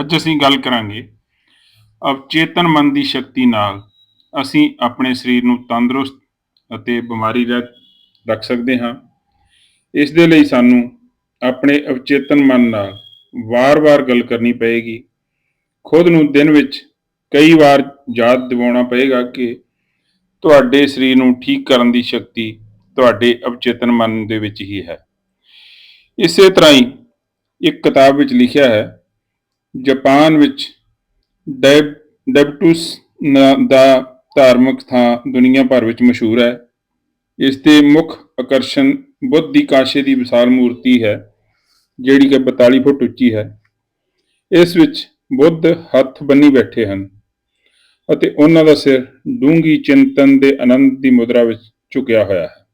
ਅੱਜ ਅਸੀਂ ਗੱਲ ਕਰਾਂਗੇ ਅਵਚੇਤਨ ਮਨ ਦੀ ਸ਼ਕਤੀ ਨਾਲ ਅਸੀਂ ਆਪਣੇ ਸਰੀਰ ਨੂੰ ਤੰਦਰੁਸਤ ਅਤੇ ਬਿਮਾਰੀ ਰਹਿਤ ਰੱਖ ਸਕਦੇ ਹਾਂ। ਇਸ ਦੇ ਲਈ ਸਾਨੂੰ ਆਪਣੇ ਅਵਚੇਤਨ ਮਨ ਨਾਲ ਵਾਰ-ਵਾਰ ਗੱਲ ਕਰਨੀ ਪਏਗੀ। ਖੁਦ ਨੂੰ ਦਿਨ ਵਿੱਚ ਕਈ ਵਾਰ ਯਾਦ ਦਿਵਾਉਣਾ ਪਏਗਾ ਕਿ ਤੁਹਾਡੇ ਸਰੀਰ ਨੂੰ ਠੀਕ ਕਰਨ ਦੀ ਸ਼ਕਤੀ ਤੁਹਾਡੇ ਅਵਚੇਤਨ ਮਨ ਦੇ ਵਿੱਚ ਹੀ ਹੈ। ਇਸੇ ਤਰ੍ਹਾਂ ਹੀ ਇੱਕ ਕਿਤਾਬ ਵਿੱਚ ਲਿਖਿਆ ਹੈ ਜਾਪਾਨ ਵਿੱਚ ਡੈਬਟੂਸ ਦਾ ਧਾਰਮਿਕ ਥਾਂ ਦੁਨੀਆ ਭਰ ਵਿੱਚ ਮਸ਼ਹੂਰ ਹੈ। ਇਸ ਦੇ ਮੁੱਖ ਆਕਰਸ਼ਣ ਬੁੱਧ ਦੀ ਕਾਸ਼ੇ ਦੀ ਵਿਸ਼ਾਲ ਮੂਰਤੀ ਹੈ, ਜਿਹੜੀ ਕਿ 42 ਫੁੱਟ ਉੱਚੀ ਹੈ। ਇਸ ਵਿੱਚ ਬੁੱਧ ਹੱਥ ਬੰਨੀ ਬੈਠੇ ਹਨ ਅਤੇ ਉਹਨਾਂ ਦਾ ਸਿਰ ਡੂੰਗੀ ਚਿੰਤਨ ਦੇ ਆਨੰਦ ਦੀ ਮੁਦਰਾ ਵਿੱਚ ਝੁਕਿਆ ਹੋਇਆ ਹੈ।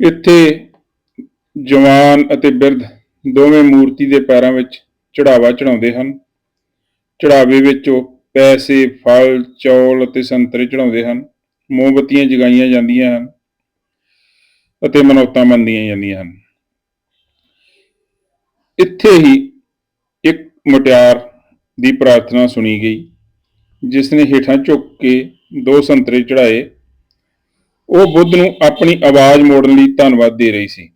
ਇੱਥੇ ਜਵਾਨ ਅਤੇ ਬਿਰਧ ਦੋਵੇਂ ਮੂਰਤੀ ਦੇ ਪੈਰਾਂ ਵਿੱਚ ਚੜਾਵਾ ਚੜਾਉਂਦੇ ਹਨ। ਚੜਾਵੇ ਵਿੱਚ ਉਹ ਪੈਸੇ, ਫਲ, ਚੌਲ ਅਤੇ ਸੰਤਰੇ ਚੜਾਉਂਦੇ ਹਨ। ਮੋਮਬੱਤੀਆਂ ਜਗਾਈਆਂ ਜਾਂਦੀਆਂ ਹਨ ਅਤੇ ਮਨੌਤਾਂ ਮੰਨੀਆਂ ਜਾਂਦੀਆਂ ਹਨ। ਇੱਥੇ ਹੀ ਇੱਕ ਮੁਟਿਆਰ ਦੀ ਪ੍ਰਾਰਥਨਾ ਸੁਣੀ ਗਈ, ਜਿਸ ਨੇ ਹੇਠਾਂ ਝੁੱਕ ਕੇ ਦੋ ਸੰਤਰੇ ਚੜਾਏ। ਉਹ ਬੁੱਧ ਨੂੰ ਆਪਣੀ ਆਵਾਜ਼ ਮੋੜਨ ਲਈ ਧੰਨਵਾਦ ਦੇ ਰਹੀ ਸੀ।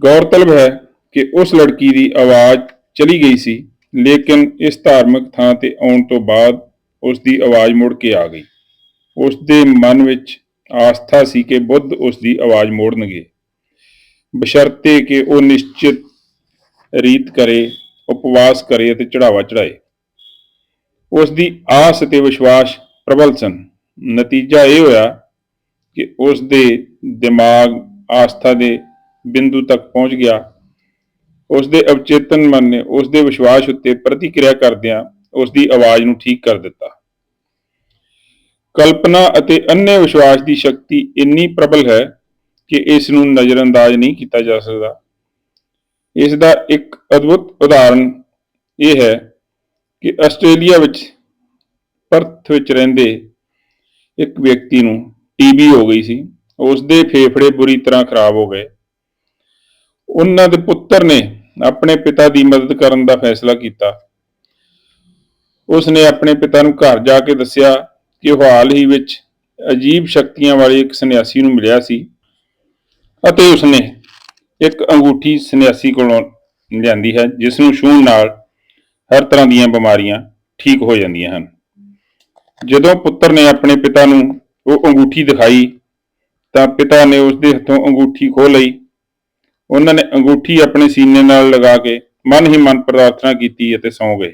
ਗੌਰਤਲਬ ਹੈ ਕਿ ਉਸ ਲੜਕੀ ਦੀ ਆਵਾਜ਼ ਚਲੀ ਗਈ ਸੀ, ਲੇਕਿਨ ਇਸ ਧਾਰਮਿਕ ਥਾਂ ਤੇ ਆਉਣ ਤੋਂ ਬਾਅਦ ਉਸ ਦੀ ਆਵਾਜ਼ ਮੁੜ ਕੇ ਆ ਗਈ। ਉਸ ਦੇ ਮਨ ਵਿੱਚ ਆਸਥਾ ਸੀ ਕਿ ਬੁੱਧ ਉਸ ਦੀ ਆਵਾਜ਼ ਮੋੜਨਗੇ। ਬਸ਼ਰਤੇ ਕਿ ਉਹ ਨਿਸ਼ਚਿਤ ਰੀਤ ਕਰੇ, ਉਪਵਾਸ ਕਰੇ ਅਤੇ ਚੜਾਵਾ ਚੜਾਏ ਉਸ ਦੀ ਆਸ ਅਤੇ ਵਿਸ਼ਵਾਸ ਪ੍ਰਬਲ ਸਨ। ਨਤੀਜਾ ਇਹ ਹੋਇਆ ਕਿ ਉਸ ਦੇ ਦਿਮਾਗ ਆਸਥਾ ਦੇ ਬਿੰਦੂ ਤੱਕ ਪਹੁੰਚ ਗਿਆ। ਉਸ ਦੇ ਅਵਚੇਤਨ ਮਨ ਨੇ ਉਸ ਦੇ ਵਿਸ਼ਵਾਸ ਉੱਤੇ ਪ੍ਰਤੀਕਿਰਿਆ ਕਰਦਿਆਂ ਉਸ ਦੀ ਆਵਾਜ਼ ਨੂੰ ਠੀਕ ਕਰ ਦਿੱਤਾ। ਕਲਪਨਾ ਅਤੇ ਅੰਨੇ ਵਿਸ਼ਵਾਸ ਦੀ ਸ਼ਕਤੀ ਇੰਨੀ ਪ੍ਰਬਲ ਹੈ ਕਿ ਇਸ ਨੂੰ ਨਜ਼ਰਅੰਦਾਜ਼ ਨਹੀਂ ਕੀਤਾ ਜਾ ਸਕਦਾ। ਇਸ ਦਾ ਇੱਕ ਅਦਭੁਤ ਉਦਾਹਰਣ ਇਹ ਹੈ ਕਿ ਆਸਟ੍ਰੇਲੀਆ ਵਿੱਚ ਪਰਥ ਵਿੱਚ ਰਹਿੰਦੇ ਇੱਕ ਵਿਅਕਤੀ ਨੂੰ ਟੀਬੀ ਹੋ ਗਈ ਸੀ। ਉਸ ਦੇ ਫੇਫੜੇ ਬੁਰੀ ਤਰ੍ਹਾਂ ਖਰਾਬ ਹੋ ਗਏ। ਉਹਨਾਂ ਦੇ ਪੁੱਤਰ ਨੇ ਆਪਣੇ ਪਿਤਾ ਦੀ ਮਦਦ ਕਰਨ ਦਾ ਫੈਸਲਾ ਕੀਤਾ। ਉਸ ਨੇ ਆਪਣੇ ਪਿਤਾ ਨੂੰ ਘਰ ਜਾ ਕੇ ਦੱਸਿਆ ਕਿ ਉਹ ਹਾਲ ਹੀ ਵਿੱਚ ਅਜੀਬ ਸ਼ਕਤੀਆਂ ਵਾਲੇ ਇੱਕ ਸੰਨਿਆਸੀ ਨੂੰ ਮਿਲਿਆ ਸੀ ਅਤੇ ਉਸਨੇ ਇੱਕ ਅੰਗੂਠੀ ਸੰਨਿਆਸੀ ਕੋਲੋਂ ਲਿਆਂਦੀ ਹੈ, ਜਿਸ ਨੂੰ ਛੂਹਣ ਨਾਲ ਹਰ ਤਰ੍ਹਾਂ ਦੀਆਂ ਬਿਮਾਰੀਆਂ ਠੀਕ ਹੋ ਜਾਂਦੀਆਂ ਹਨ। ਜਦੋਂ ਪੁੱਤਰ ਨੇ ਆਪਣੇ ਪਿਤਾ ਨੂੰ ਉਹ ਅੰਗੂਠੀ ਦਿਖਾਈ ਤਾਂ ਪਿਤਾ ਨੇ ਉਸ ਦੇ ਹੱਥੋਂ ਅੰਗੂਠੀ ਖੋਹ ਲਈ ਉਹਨਾਂ ਨੇ ਅੰਗੂਠੀ ਆਪਣੇ ਸੀਨੇ ਨਾਲ ਲਗਾ ਕੇ ਮਨ ਹੀ ਮਨ ਪ੍ਰਾਰਥਨਾ ਕੀਤੀ ਅਤੇ ਸੌਂ ਗਏ।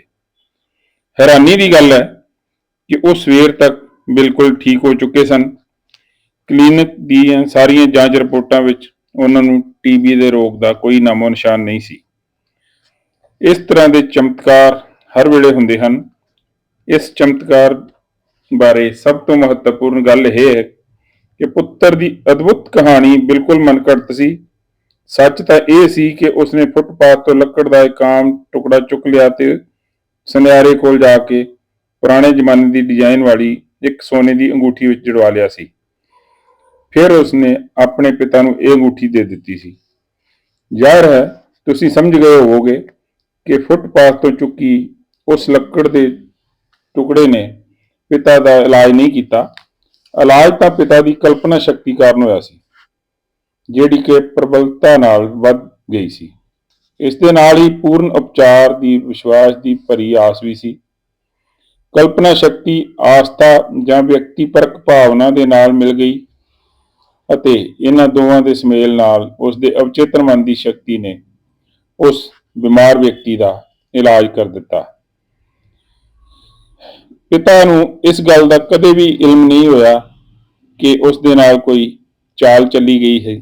ਹੈਰਾਨੀ ਦੀ ਗੱਲ ਹੈ ਕਿ ਉਹ ਸਵੇਰ ਤੱਕ ਬਿਲਕੁਲ ਠੀਕ ਹੋ ਚੁੱਕੇ ਸਨ। ਕਲੀਨਿਕ ਦੀਆਂ ਸਾਰੀਆਂ ਜਾਂਚ ਰਿਪੋਰਟਾਂ ਵਿੱਚ ਉਹਨਾਂ ਨੂੰ ਟੀਬੀ ਦੇ ਰੋਗ ਦਾ ਕੋਈ ਨਾਮੋ ਨਿਸ਼ਾਨ ਨਹੀਂ ਸੀ। ਇਸ ਤਰ੍ਹਾਂ ਦੇ ਚਮਤਕਾਰ ਹਰ ਵੇਲੇ ਹੁੰਦੇ ਹਨ। ਇਸ ਚਮਤਕਾਰ ਬਾਰੇ ਸਭ ਤੋਂ ਮਹੱਤਵਪੂਰਨ ਗੱਲ ਇਹ ਹੈ ਕਿ ਪੁੱਤਰ ਦੀ ਅਦਭੁਤ ਕਹਾਣੀ ਬਿਲਕੁਲ ਮਨਕੜਤ ਸੀ ਸੱਚ ਤਾਂ ਇਹ ਸੀ ਕਿ ਉਸਨੇ ਫੁੱਟਪਾਥ ਤੋਂ ਲੱਕੜ ਦਾ ਇੱਕ ਆਮ ਟੁਕੜਾ ਚੁੱਕ ਲਿਆ ਤੇ ਸੁਨਿਆਰੇ ਕੋਲ ਜਾ ਕੇ ਪੁਰਾਣੇ ਜ਼ਮਾਨੇ ਦੀ ਡਿਜ਼ਾਈਨ ਵਾਲੀ ਇੱਕ ਸੋਨੇ ਦੀ ਅੰਗੂਠੀ ਵਿੱਚ ਜੜਵਾ ਲਿਆ ਸੀ। ਫਿਰ ਉਸਨੇ ਆਪਣੇ ਪਿਤਾ ਨੂੰ ਇਹ ਅੰਗੂਠੀ ਦੇ ਦਿੱਤੀ ਸੀ। ਜ਼ਾਹਰ ਹੈ, ਤੁਸੀਂ ਸਮਝ ਗਏ ਹੋਵੋਗੇ ਕਿ ਫੁੱਟਪਾਥ ਤੋਂ ਚੁੱਕੀ ਉਸ ਲੱਕੜ ਦੇ ਟੁਕੜੇ ਨੇ ਪਿਤਾ ਦਾ ਇਲਾਜ ਨਹੀਂ ਕੀਤਾ। ਇਲਾਜ ਤਾਂ ਪਿਤਾ ਦੀ ਕਲਪਨਾ ਸ਼ਕਤੀ ਕਾਰਨ ਹੋਇਆ ਸੀ। ਜਿਹੜੀ ਕਿ ਪ੍ਰਬਲਤਾ ਨਾਲ ਵੱਧ ਗਈ ਸੀ। ਇਸ ਦੇ ਨਾਲ ਹੀ ਪੂਰਨ ਉਪਚਾਰ ਦੀ, ਵਿਸ਼ਵਾਸ ਦੀ ਭਰੀ ਆਸ ਵੀ ਸੀ। ਕਲਪਨਾ ਸ਼ਕਤੀ, ਆਸਥਾ ਜਾਂ ਵਿਅਕਤੀ ਪਰਕ ਭਾਵਨਾ ਦੇ ਨਾਲ ਮਿਲ ਗਈ ਅਤੇ ਇਹਨਾਂ ਦੋਵਾਂ ਦੇ ਸਮੇਲ ਨਾਲ ਉਸ ਦੇ ਅਵਚੇਤਨ ਮਨ ਦੀ ਸ਼ਕਤੀ ਨੇ ਉਸ ਬਿਮਾਰ ਵਿਅਕਤੀ ਦਾ ਇਲਾਜ ਕਰ ਦਿੱਤਾ। ਪਿਤਾ ਨੂੰ ਇਸ ਗੱਲ ਦਾ ਕਦੇ ਵੀ ਇਲਮ ਨਹੀਂ ਹੋਇਆ ਕਿ ਉਸ ਦੇ ਨਾਲ ਕੋਈ ਚਾਲ ਚੱਲੀ ਗਈ ਹੈ।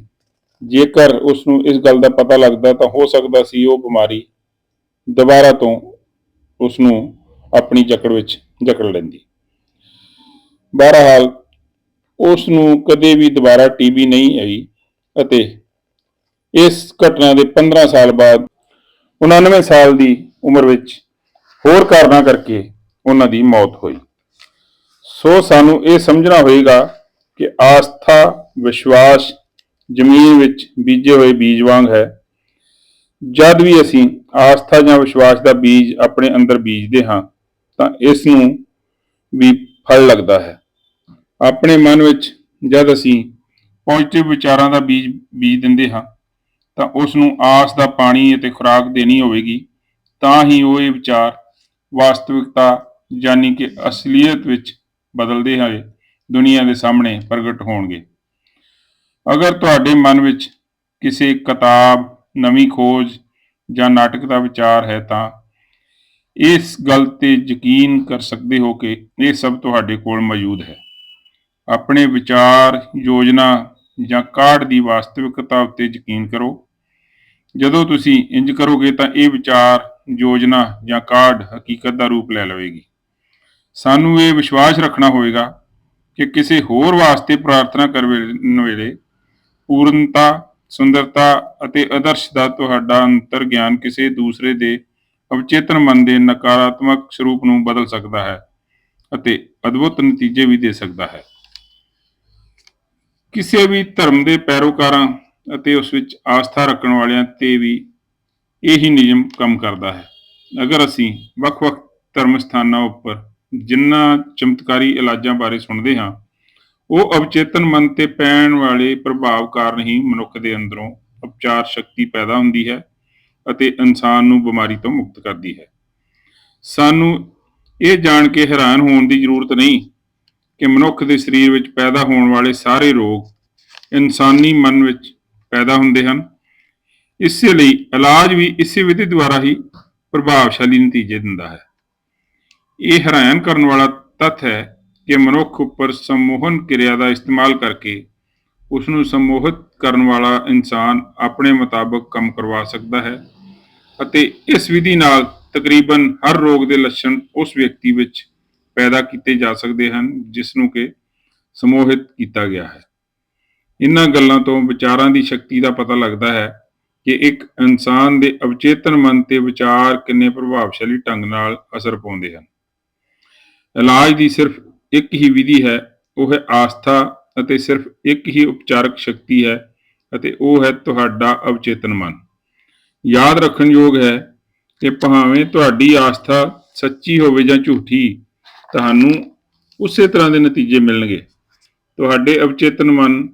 ਜੇਕਰ ਉਸ ਨੂੰ ਇਸ ਗੱਲ ਦਾ ਪਤਾ ਲੱਗਦਾ ਤਾਂ ਹੋ ਸਕਦਾ ਸੀ ਉਹ ਬਿਮਾਰੀ ਦੁਬਾਰਾ ਤੋਂ ਉਸ ਨੂੰ ਆਪਣੀ ਜਕੜ ਵਿੱਚ ਜਕੜ ਲੈਂਦੀ। ਬਹਰਹਾਲ ਉਸ ਨੂੰ ਕਦੇ ਵੀ ਦੁਬਾਰਾ ਟੀਬੀ ਨਹੀਂ ਆਈ ਅਤੇ ਇਸ ਘਟਨਾ ਦੇ 15 ਸਾਲ ਬਾਅਦ 99 ਸਾਲ ਦੀ ਉਮਰ ਵਿੱਚ ਹੋਰ ਕਾਰਨਾਂ ਕਰਕੇ ਉਹਨਾਂ ਦੀ ਮੌਤ ਹੋਈ। ਸੋ ਸਾਨੂੰ ਇਹ ਸਮਝਣਾ ਹੋਏਗਾ ਕਿ ਆਸਥਾ, ਵਿਸ਼ਵਾਸ ਜ਼ਮੀਨ ਵਿੱਚ ਬੀਜੇ ਹੋਏ ਬੀਜ ਵਾਂਗ ਹੈ। ਜਦ ਵੀ ਅਸੀਂ ਆਸਥਾ ਜਾਂ ਵਿਸ਼ਵਾਸ ਦਾ ਬੀਜ ਆਪਣੇ ਅੰਦਰ ਬੀਜਦੇ ਹਾਂ, ਤਾਂ ਇਸ ਨੂੰ ਵੀ ਫਲ ਲੱਗਦਾ ਹੈ। ਆਪਣੇ ਮਨ ਵਿੱਚ ਜਦ ਅਸੀਂ ਪੋਜ਼ਿਟਿਵ ਵਿਚਾਰਾਂ ਦਾ ਬੀਜ ਬੀਜ ਦਿੰਦੇ ਹਾਂ, ਤਾਂ ਉਸ ਨੂੰ ਆਸ ਦਾ ਪਾਣੀ ਅਤੇ ਖੁਰਾਕ ਦੇਣੀ ਹੋਵੇਗੀ। ਤਾਂ ਹੀ ਉਹ ਇਹ ਵਿਚਾਰ ਵਾਸਤਵਿਕਤਾ ਯਾਨੀ ਕਿ ਅਸਲੀਅਤ ਵਿੱਚ ਬਦਲਦੇ ਹੋਏ ਦੁਨੀਆ ਦੇ ਸਾਹਮਣੇ ਪ੍ਰਗਟ ਹੋਣਗੇ। ਅਗਰ ਤੁਹਾਡੇ ਮਨ ਵਿੱਚ ਕਿਸੇ ਕਿਤਾਬ, ਨਵੀਂ ਖੋਜ ਜਾਂ ਨਾਟਕ ਦਾ ਵਿਚਾਰ ਹੈ ਤਾਂ ਇਸ ਗੱਲ ਤੇ ਯਕੀਨ ਕਰ ਸਕਦੇ ਹੋ ਕਿ ਇਹ ਸਭ ਤੁਹਾਡੇ ਕੋਲ ਮੌਜੂਦ ਹੈ। ਆਪਣੇ ਵਿਚਾਰ, ਯੋਜਨਾ ਜਾਂ ਕਾਢ ਦੀ ਵਾਸਤਵਿਕਤਾ ਉੱਤੇ ਯਕੀਨ ਕਰੋ। ਜਦੋਂ ਤੁਸੀਂ ਇੰਜ ਕਰੋਗੇ ਤਾਂ ਇਹ ਵਿਚਾਰ, ਯੋਜਨਾ ਜਾਂ ਕਾਢ ਹਕੀਕਤ ਦਾ ਰੂਪ ਲੈ ਲਵੇਗੀ। ਸਾਨੂੰ ਇਹ ਵਿਸ਼ਵਾਸ ਰੱਖਣਾ ਹੋਵੇਗਾ ਕਿ ਕਿਸੇ ਹੋਰ ਵਾਸਤੇ ਪ੍ਰਾਰਥਨਾ ਕਰਨ ਵੇਲੇ ਪੂਰਨਤਾ, ਸੁੰਦਰਤਾ ਅਤੇ ਆਦਰਸ਼ ਦਾ ਤੁਹਾਡਾ ਅੰਤਰ ਗਿਆਨ ਕਿਸੇ ਦੂਸਰੇ ਦੇ ਅਵਚੇਤਨ ਮਨ ਦੇ ਨਕਾਰਾਤਮਕ ਸਰੂਪ ਨੂੰ ਬਦਲ ਸਕਦਾ ਹੈ ਅਤੇ ਅਦਭੁਤ ਨਤੀਜੇ ਵੀ ਦੇ ਸਕਦਾ ਹੈ। ਕਿਸੇ ਵੀ ਧਰਮ ਦੇ ਪੈਰੋਕਾਰਾਂ ਅਤੇ ਉਸ ਵਿੱਚ ਆਸਥਾ ਰੱਖਣ ਵਾਲਿਆਂ ਤੇ ਵੀ ਇਹੀ ਨਿਯਮ ਕੰਮ ਕਰਦਾ ਹੈ। ਅਗਰ ਅਸੀਂ ਵੱਖ-ਵੱਖ ਧਰਮ ਸਥਾਨਾਂ ਉੱਪਰ ਜਿਨ੍ਹਾਂ ਚਮਤਕਾਰੀ ਇਲਾਜਾਂ ਬਾਰੇ ਸੁਣਦੇ ਹਾਂ ਉਹ ਅਵਚੇਤਨ ਮਨ ਤੇ ਪੈਣ ਵਾਲੇ ਪ੍ਰਭਾਵ ਕਾਰਨ ਹੀ ਮਨੁੱਖ ਦੇ ਅੰਦਰੋਂ ਉਪਚਾਰ ਸ਼ਕਤੀ ਪੈਦਾ ਹੁੰਦੀ ਹੈ ਅਤੇ ਇਨਸਾਨ ਨੂੰ ਬਿਮਾਰੀ ਤੋਂ ਮੁਕਤ ਕਰਦੀ ਹੈ। ਸਾਨੂੰ ਇਹ ਜਾਣ ਕੇ ਹੈਰਾਨ ਹੋਣ ਦੀ ਜ਼ਰੂਰਤ ਨਹੀਂ ਕਿ ਮਨੁੱਖ ਦੇ ਸਰੀਰ ਵਿੱਚ ਪੈਦਾ ਹੋਣ ਵਾਲੇ ਸਾਰੇ ਰੋਗ ਇਨਸਾਨੀ ਮਨ ਵਿੱਚ ਪੈਦਾ ਹੁੰਦੇ ਹਨ। ਇਸੇ ਲਈ ਇਲਾਜ ਵੀ ਇਸੇ ਵਿਧੀ ਦੁਆਰਾ ਹੀ ਪ੍ਰਭਾਵਸ਼ਾਲੀ ਨਤੀਜੇ ਦਿੰਦਾ ਹੈ। ਇਹ ਹੈਰਾਨ ਕਰਨ ਵਾਲਾ ਤੱਥ ਹੈ ਕਿ ਮਨੁੱਖ ਉੱਪਰ ਸਮੋਹਨ ਕਿਰਿਆ ਦਾ ਇਸਤੇਮਾਲ ਕਰਕੇ ਉਸ ਨੂੰ ਸਮੋਹਿਤ ਕਰਨ ਵਾਲਾ ਇਨਸਾਨ ਆਪਣੇ ਮੁਤਾਬਕ ਕੰਮ ਕਰਵਾ ਸਕਦਾ ਹੈ ਅਤੇ ਇਸ ਵਿਧੀ ਨਾਲ ਤਕਰੀਬਨ ਹਰ ਰੋਗ ਦੇ ਲੱਛਣ ਉਸ ਵਿਅਕਤੀ ਵਿੱਚ ਪੈਦਾ ਕੀਤੇ ਜਾ ਸਕਦੇ ਹਨ ਜਿਸ ਨੂੰ ਕਿ ਸਮੋਹਿਤ ਕੀਤਾ ਗਿਆ ਹੈ। ਇਹਨਾਂ ਗੱਲਾਂ ਤੋਂ ਵਿਚਾਰਾਂ ਦੀ ਸ਼ਕਤੀ ਦਾ ਪਤਾ ਲੱਗਦਾ ਹੈ ਕਿ ਇੱਕ ਇਨਸਾਨ ਦੇ ਅਵਚੇਤਨ ਮਨ ਤੇ ਵਿਚਾਰ ਕਿੰਨੇ ਪ੍ਰਭਾਵਸ਼ਾਲੀ ਢੰਗ ਨਾਲ ਅਸਰ ਪਾਉਂਦੇ ਹਨ। ਇਲਾਜ ਦੀ ਸਿਰਫ ਇੱਕ ਹੀ ਵਿਧੀ ਹੈ, ਉਹ ਹੈ ਆਸਥਾ ਅਤੇ ਸਿਰਫ ਇੱਕ ਹੀ ਉਪਚਾਰਕ ਸ਼ਕਤੀ ਹੈ ਅਤੇ ਉਹ ਹੈ ਤੁਹਾਡਾ ਅਵਚੇਤਨ ਮਨ। ਯਾਦ ਰੱਖਣ ਯੋਗ ਹੈ ਕਿ ਭਾਵੇਂ ਤੁਹਾਡੀ ਆਸਥਾ ਸੱਚੀ ਹੋਵੇ ਜਾਂ ਝੂਠੀ, ਤੁਹਾਨੂੰ ਉਸੇ ਤਰ੍ਹਾਂ ਦੇ ਨਤੀਜੇ ਮਿਲਣਗੇ। ਤੁਹਾਡੇ ਅਵਚੇਤਨ ਮਨ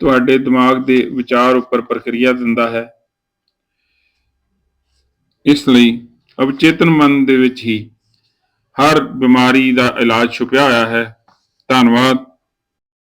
ਤੁਹਾਡੇ ਦਿਮਾਗ ਦੇ ਵਿਚਾਰ ਉੱਪਰ ਪ੍ਰਕਿਰਿਆ ਦਿੰਦਾ ਹੈ। ਇਸ ਲਈ ਅਵਚੇਤਨ ਮਨ ਦੇ ਵਿੱਚ ਹੀ ਹਰ ਬਿਮਾਰੀ ਦਾ ਇਲਾਜ ਛੁਪਿਆ ਹੋਇਆ ਹੈ। ਧੰਨਵਾਦ।